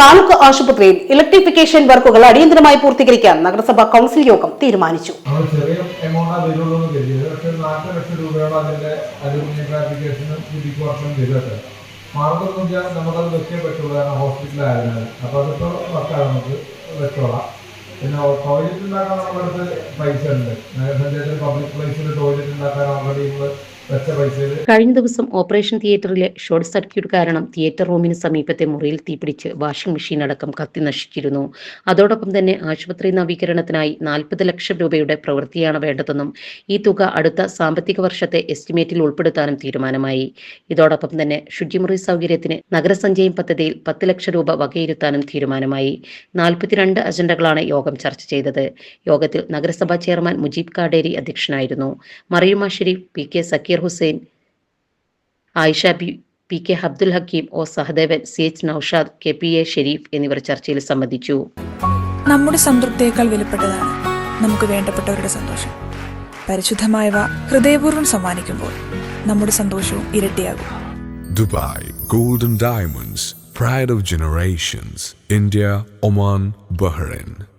താലൂക്ക് ആശുപത്രിയിൽ ഇലക്ട്രിഫിക്കേഷൻ വർക്കുകൾ അടിയന്തരമായി പൂർത്തീകരിക്കാൻ നഗരസഭാ കൗൺസിൽ യോഗം തീരുമാനിച്ചു. അപ്പോൾ വർക്കാണ് നമുക്ക് പിന്നെ ടോയ്ലറ്റ് ഉണ്ടാക്കാൻ നമ്മുടെ അടുത്ത് പൈസ ഉണ്ട്. പബ്ലിക് പ്ലേസിൽ ടോയ്ലറ്റ് ഉണ്ടാക്കാൻ ഓൾറെഡി നമ്മൾ കഴിഞ്ഞ ദിവസം ഓപ്പറേഷൻ തിയേറ്ററിലെ ഷോർട്ട് സർക്യൂട്ട് കാരണം തിയേറ്റർ റൂമിന് സമീപത്തെ മുറിയിൽ തീപിടിച്ച് വാഷിംഗ് മെഷീൻ അടക്കം കത്തി നശിച്ചിരുന്നു. അതോടൊപ്പം തന്നെ ആശുപത്രി നവീകരണത്തിനായി നാൽപ്പത് ലക്ഷം രൂപയുടെ പ്രവൃത്തിയാണ് വേണ്ടതെന്നും ഈ തുക അടുത്ത സാമ്പത്തിക വർഷത്തെ എസ്റ്റിമേറ്റിൽ ഉൾപ്പെടുത്താനും തീരുമാനമായി. ഇതോടൊപ്പം തന്നെ ശുചിമുറി സൗകര്യത്തിന് നഗരസഞ്ചയം പദ്ധതിയിൽ പത്ത് ലക്ഷം രൂപ വകയിരുത്താനും തീരുമാനമായി. നാൽപ്പത്തിരണ്ട് അജണ്ടകളാണ് യോഗം ചർച്ച ചെയ്തത്. യോഗത്തിൽ നഗരസഭാ ചെയർമാൻ മുജീബ് കാടേരി അധ്യക്ഷനായിരുന്നു. Mariyuma Sharif P K Sakkeer Hussain Ayisha B P K Abdul Hakeem O Sahadevan C H Noushad K P A Sharif എന്നിവർ ചർച്ചയിൽ സംബന്ധിച്ചു. നമ്മുടെ സംതൃപ്തിയേക്കാൾ വിലപ്പെട്ടതാണ് നമുക്ക് വേണ്ടപ്പെട്ടവരുടെ സന്തോഷം. പരിശുദ്ധമായവ ഹൃദയപൂർവം സമ്മാനിക്കുമ്പോൾ നമ്മുടെ സന്തോഷവും ഇരട്ടിയാകും. Dubai golden diamonds pride of generations India Oman Bahrain.